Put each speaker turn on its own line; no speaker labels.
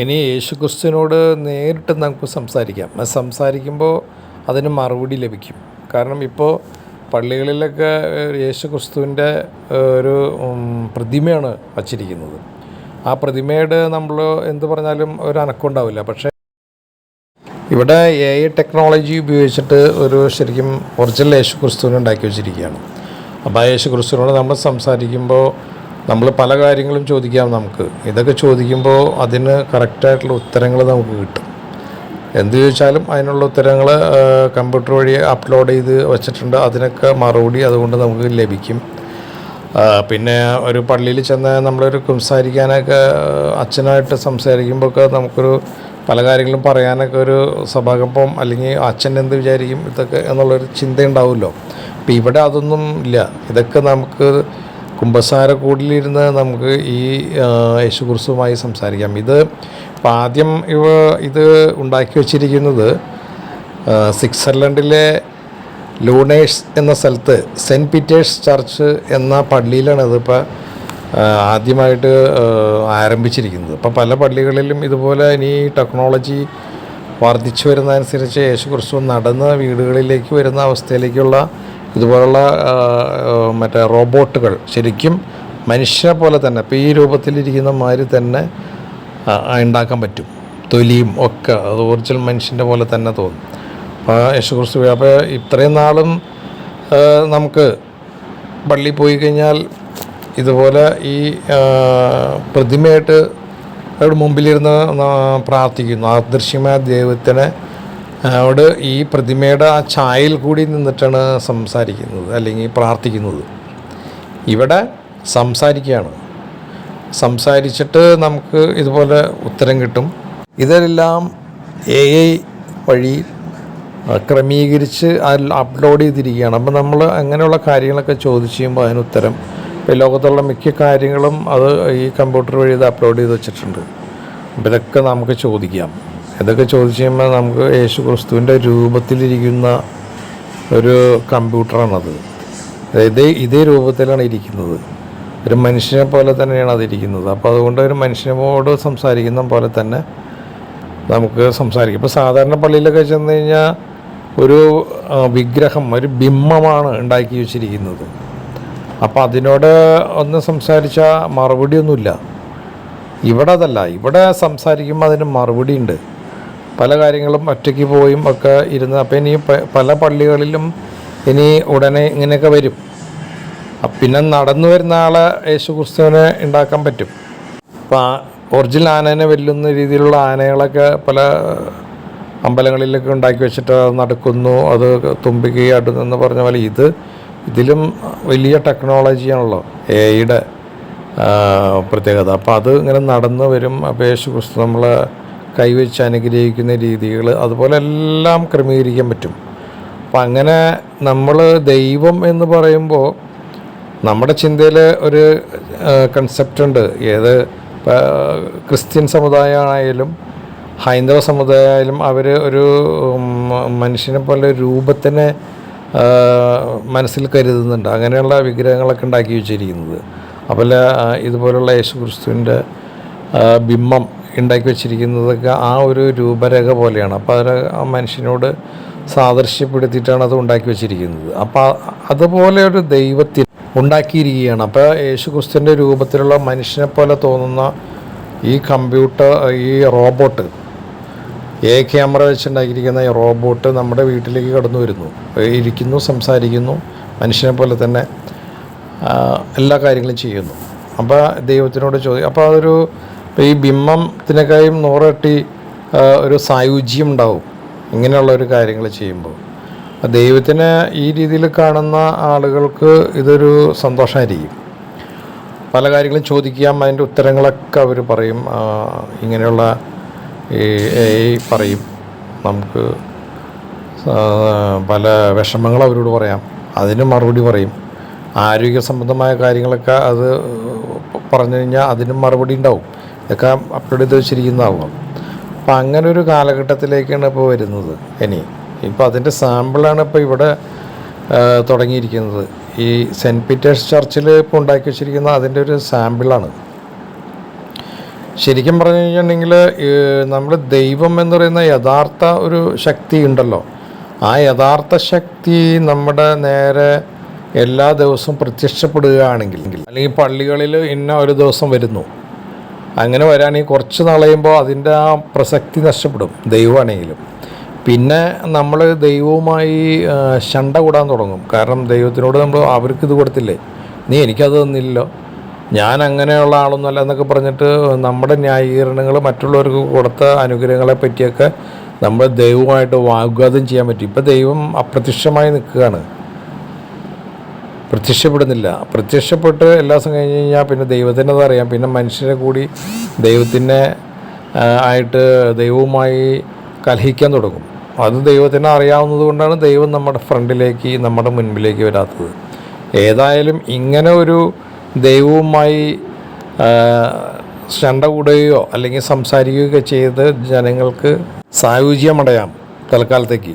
ഇനി യേശുക്രിസ്തുവിനോട് നേരിട്ട് നമുക്ക് സംസാരിക്കാം. സംസാരിക്കുമ്പോൾ അതിന് മറുപടി ലഭിക്കും. കാരണം ഇപ്പോൾ പള്ളികളിലൊക്കെ യേശുക്രിസ്തുവിന്റെ ഒരു പ്രതിമയാണ് വച്ചിരിക്കുന്നത്. ആ പ്രതിമയുടെ നമ്മൾ എന്ത് പറഞ്ഞാലും ഒരു അനക്കുണ്ടാവില്ല പക്ഷേ ഇവിടെ എ ഐ ടെക്നോളജി ഉപയോഗിച്ചിട്ട് ഒരു ശരിക്കും ഒറിജിനൽ യേശു ക്രിസ്തുവിനെ ഉണ്ടാക്കി വെച്ചിരിക്കുകയാണ്. അപ്പോൾ ആ യേശു ക്രിസ്തുവിനോട് നമ്മൾ സംസാരിക്കുമ്പോൾ നമ്മൾ പല കാര്യങ്ങളും ചോദിക്കാം നമുക്ക്. ഇതൊക്കെ ചോദിക്കുമ്പോൾ അതിന് കറക്റ്റായിട്ടുള്ള ഉത്തരങ്ങൾ നമുക്ക് കിട്ടും. എന്ത് ചോദിച്ചാലും അതിനുള്ള ഉത്തരങ്ങൾ കമ്പ്യൂട്ടർ വഴി അപ്ലോഡ് ചെയ്ത് വെച്ചിട്ടുണ്ട്. അതിനൊക്കെ മറുപടി അതുകൊണ്ട് നമുക്ക് ലഭിക്കും. പിന്നെ ഒരു പള്ളിയിൽ ചെന്ന് നമ്മളൊരു സംസാരിക്കാനൊക്കെ അച്ഛനായിട്ട് സംസാരിക്കുമ്പോഴൊക്കെ നമുക്കൊരു പല കാര്യങ്ങളും പറയാനൊക്കെ ഒരു സഭാകമ്പം അല്ലെങ്കിൽ അച്ഛൻ എന്ത് വിചാരിക്കും ഇതൊക്കെ എന്നുള്ളൊരു ചിന്തയുണ്ടാവുമല്ലോ. അപ്പം ഇവിടെ അതൊന്നും ഇല്ല. ഇതൊക്കെ നമുക്ക് കുമ്പസാരക്കൂടിലിരുന്ന് നമുക്ക് ഈ യേശുക്രിസ്തുവുമായി സംസാരിക്കാം. ഇത് ഇപ്പം ആദ്യം ഇവ ഇത് ഉണ്ടാക്കി വച്ചിരിക്കുന്നത് സ്വിറ്റ്സർലൻഡിലെ ലൂണേഴ്സ് എന്ന സ്ഥലത്ത് സെന്റ് പീറ്റേഴ്സ് ചർച്ച് എന്ന പള്ളിയിലാണ് ഇതിപ്പോൾ ആദ്യമായിട്ട് ആരംഭിച്ചിരിക്കുന്നത്. അപ്പോൾ പല പള്ളികളിലും ഇതുപോലെ ഇനി ടെക്നോളജി വർദ്ധിച്ചു വരുന്നതനുസരിച്ച് യേശു ക്രിസ്തു നടന്ന് വീടുകളിലേക്ക് വരുന്ന അവസ്ഥയിലേക്കുള്ള ഇതുപോലുള്ള മറ്റേ റോബോട്ടുകൾ ശരിക്കും മനുഷ്യനെ പോലെ തന്നെ ഇപ്പോൾ ഈ രൂപത്തിലിരിക്കുന്ന മാതിരി തന്നെ ഉണ്ടാക്കാൻ പറ്റും. തൊലിയും ഒക്കെ അത് ഒറിജിനൽ മനുഷ്യന്റെ പോലെ തന്നെ തോന്നും. അപ്പോൾ യേശുക്രിസ്തു അപ്പോൾ ഇത്രയും നാളും നമുക്ക് പള്ളിയിൽ പോയി കഴിഞ്ഞാൽ ഇതുപോലെ ഈ പ്രതിമയായിട്ട് മുമ്പിലിരുന്ന് പ്രാർത്ഥിക്കുന്നു. ആദൃശ്യമായ ദൃശ്യമായ ദൈവത്തിനെ അവിടെ ഈ പ്രതിമയുടെ ആ ചായയിൽ കൂടി നിന്നിട്ടാണ് സംസാരിക്കുന്നത് അല്ലെങ്കിൽ പ്രാർത്ഥിക്കുന്നത്. ഇവിടെ സംസാരിക്കുകയാണ്. സംസാരിച്ചിട്ട് നമുക്ക് ഇതുപോലെ ഉത്തരം കിട്ടും. ഇതെല്ലാം എ ഐ വഴി ക്രമീകരിച്ച് അതിൽ അപ്ലോഡ് ചെയ്തിരിക്കുകയാണ്. അപ്പോൾ നമ്മൾ അങ്ങനെയുള്ള കാര്യങ്ങളൊക്കെ ചോദിച്ചു ചെയ്യുമ്പോൾ അതിന് ഉത്തരം. ലോകത്തുള്ള മിക്ക കാര്യങ്ങളും അത് ഈ കമ്പ്യൂട്ടർ വഴി ഇത് അപ്ലോഡ് ചെയ്ത് വെച്ചിട്ടുണ്ട്. അപ്പോൾ ഇതൊക്കെ നമുക്ക് ചോദിക്കാം. ഇതൊക്കെ ചോദിച്ചു കഴിയുമ്പോൾ നമുക്ക് യേശു ക്രിസ്തുവിന്റെ രൂപത്തിലിരിക്കുന്ന ഒരു കമ്പ്യൂട്ടറാണത്. ഇതേ ഇതേ രൂപത്തിലാണ് ഇരിക്കുന്നത്. ഒരു മനുഷ്യനെ പോലെ തന്നെയാണ് അതിരിക്കുന്നത്. അപ്പോൾ അതുകൊണ്ട് ഒരു മനുഷ്യനോട് സംസാരിക്കുന്ന പോലെ തന്നെ നമുക്ക് സംസാരിക്കും. ഇപ്പോൾ സാധാരണ പള്ളിയിലൊക്കെ ചെന്ന് കഴിഞ്ഞാൽ ഒരു വിഗ്രഹം ഒരു ബിംബമാണ് ഉണ്ടാക്കി വെച്ചിരിക്കുന്നത്. അപ്പോൾ അതിനോട് ഒന്ന് സംസാരിച്ചാൽ മറുപടിയൊന്നുമില്ല. ഇവിടെ അതല്ല. ഇവിടെ സംസാരിക്കുമ്പോൾ അതിന് മറുപടി ഉണ്ട്. പല കാര്യങ്ങളും ഒറ്റയ്ക്ക് പോയും ഒക്കെ ഇരുന്ന്. അപ്പം ഇനി പല പള്ളികളിലും ഇനി ഉടനെ ഇങ്ങനെയൊക്കെ വരും. പിന്നെ നടന്നു വരുന്ന ആളെ യേശു ക്രിസ്തുവിനെ ഉണ്ടാക്കാൻ പറ്റും. അപ്പോൾ ഒറിജിനൽ ആനേനെ വെല്ലുന്ന രീതിയിലുള്ള ആനകളൊക്കെ പല അമ്പലങ്ങളിലൊക്കെ ഉണ്ടാക്കി വെച്ചിട്ട് അത് നടക്കുന്നു. അത് തുമ്പിക്കുകയും എന്ന് പറഞ്ഞ പോലെ ഇത് ഇതിലും വലിയ ടെക്നോളജിയാണല്ലോ എ പ്രത്യേകത. അപ്പോൾ അത് ഇങ്ങനെ നടന്നു വരും. അപ്പോൾ യേശു ക്രിസ്തു നമ്മളെ കൈവച്ച് അനുഗ്രഹിക്കുന്ന രീതികൾ അതുപോലെ എല്ലാം ക്രമീകരിക്കാൻ പറ്റും. അപ്പം അങ്ങനെ നമ്മൾ ദൈവം എന്ന് പറയുമ്പോൾ നമ്മുടെ ചിന്തയിൽ ഒരു കൺസെപ്റ്റ് ഉണ്ട്. ഏത് ക്രിസ്ത്യൻ സമുദായമായാലും ഹൈന്ദവ സമുദായമായാലും അവർ ഒരു മനുഷ്യനെ പോലെ രൂപത്തിനെ മനസ്സിൽ കരുതുന്നുണ്ട്. അങ്ങനെയുള്ള വിഗ്രഹങ്ങളൊക്കെ ഉണ്ടാക്കി വെച്ചിരിക്കുന്നത്. അപ്പോൾ ഇതുപോലുള്ള യേശു ക്രിസ്തുവിന്റെ ബിംബം ഉണ്ടാക്കി വെച്ചിരിക്കുന്നതൊക്കെ ആ ഒരു രൂപരേഖ പോലെയാണ്. അപ്പോൾ അതിൽ ആ മനുഷ്യനോട് സാദൃശ്യപ്പെടുത്തിയിട്ടാണ് അത് ഉണ്ടാക്കി വെച്ചിരിക്കുന്നത്. അപ്പോൾ അതുപോലെ ഒരു ദൈവത്തിൽ ഉണ്ടാക്കിയിരിക്കുകയാണ്. അപ്പോൾ യേശു ക്രിസ്തുവിന്റെ രൂപത്തിലുള്ള മനുഷ്യനെ പോലെ തോന്നുന്ന ഈ കമ്പ്യൂട്ടർ ഈ റോബോട്ട് എ ക്യാമറ വെച്ചുണ്ടാക്കിയിരിക്കുന്ന ഈ റോബോട്ട് നമ്മുടെ വീട്ടിലേക്ക് കടന്നു വരുന്നു. ഇരിക്കുന്നു സംസാരിക്കുന്നു മനുഷ്യനെ പോലെ തന്നെ എല്ലാ കാര്യങ്ങളും ചെയ്യുന്നു. അപ്പോൾ ദൈവത്തിനോട് ചോദിക്കും അപ്പോൾ അതൊരു ഇപ്പോൾ ഈ ബിംബത്തിനേക്കാളും നൂറട്ടി ഒരു സായുജ്യം ഉണ്ടാവും. ഇങ്ങനെയുള്ള ഒരു കാര്യങ്ങൾ ചെയ്യുമ്പോൾ. ദൈവത്തിനെ ഈ രീതിയിൽ കാണുന്ന ആളുകൾക്ക് ഇതൊരു സന്തോഷമായിരിക്കും പല കാര്യങ്ങളും ചോദിക്കാം അതിന്റെ ഉത്തരങ്ങളൊക്കെ അവർ പറയും. ഇങ്ങനെയുള്ള ഈ പറയും. നമുക്ക് പല വിഷമങ്ങൾ അവരോട് പറയാം. അതിന് മറുപടി പറയും. ആരോഗ്യ സംബന്ധമായ കാര്യങ്ങളൊക്കെ അത് പറഞ്ഞു കഴിഞ്ഞാൽ അതിനും മറുപടി ഉണ്ടാവും. ഇതൊക്കെ അപ്ലോഡ് ചെയ്ത് വെച്ചിരിക്കുന്നതാവും അപ്പം അങ്ങനെ ഒരു കാലഘട്ടത്തിലേക്കാണ് ഇപ്പോൾ വരുന്നത് ഇനി. ഇപ്പോൾ അതിന്റെ സാമ്പിളാണ് ഇപ്പോൾ ഇവിടെ തുടങ്ങിയിരിക്കുന്നത്. ഈ സെന്റ് പീറ്റേഴ്സ് ചർച്ചിൽ ഇപ്പോൾ ഉണ്ടാക്കി വെച്ചിരിക്കുന്ന അതിന്റെ ഒരു സാമ്പിളാണ് ശരിക്കും പറഞ്ഞു കഴിഞ്ഞിട്ടുണ്ടെങ്കിൽ നമ്മൾ ദൈവം എന്ന് പറയുന്ന യഥാർത്ഥ ഒരു ശക്തി ഉണ്ടല്ലോ. ആ യഥാർത്ഥ ശക്തി നമ്മുടെ നേരെ എല്ലാ ദിവസവും പ്രത്യക്ഷപ്പെടുകയാണെങ്കിൽ അല്ലെങ്കിൽ പള്ളികളിൽ ഇന്ന ഒരു ദിവസം വരുന്നു. അങ്ങനെ വരാണെങ്കിൽ കുറച്ച് നളയുമ്പോൾ അതിന്റെ ആ പ്രസക്തി നഷ്ടപ്പെടും ദൈവമാണെങ്കിലും. പിന്നെ നമ്മൾ ദൈവവുമായി ശണ്ട കൂടാൻ തുടങ്ങും. കാരണം ദൈവത്തിനോട് നമ്മൾ അവർക്ക് ഇത് കൊടുത്തില്ലേ? നീ എനിക്കത് തന്നില്ലല്ലോ. ഞാൻ അങ്ങനെയുള്ള ആളൊന്നുമല്ല എന്നൊക്കെ പറഞ്ഞിട്ട് നമ്മുടെ ന്യായീകരണങ്ങൾ മറ്റുള്ളവർക്ക് കൊടുത്ത അനുഗ്രഹങ്ങളെ പറ്റിയൊക്കെ നമ്മൾ ദൈവമായിട്ട് വാഗ്വാദം ചെയ്യാൻ പറ്റും. ഇപ്പം ദൈവം അപ്രത്യക്ഷമായി നിൽക്കുകയാണ്. പ്രത്യക്ഷപ്പെടുന്നില്ല. പ്രത്യക്ഷപ്പെട്ട് എല്ലാ ദിവസം കഴിഞ്ഞ് കഴിഞ്ഞാൽ പിന്നെ ദൈവത്തിന്റെ അറിയാം. പിന്നെ മനുഷ്യരെ കൂടി ദൈവത്തിനെ ആയിട്ട് ദൈവവുമായി കലഹിക്കാൻ തുടങ്ങും. അത് ദൈവത്തിനെ അറിയാവുന്നത് കൊണ്ടാണ് ദൈവം നമ്മുടെ ഫ്രണ്ടിലേക്ക് നമ്മുടെ മുൻപിലേക്ക് വരാത്തത്. ഏതായാലും ഇങ്ങനെ ഒരു ദൈവവുമായി ശണ്ട കൂടുകയോ അല്ലെങ്കിൽ സംസാരിക്കുകയോ ചെയ്ത് ജനങ്ങൾക്ക് സായുജ്യമടയാം തൽക്കാലത്തേക്ക്.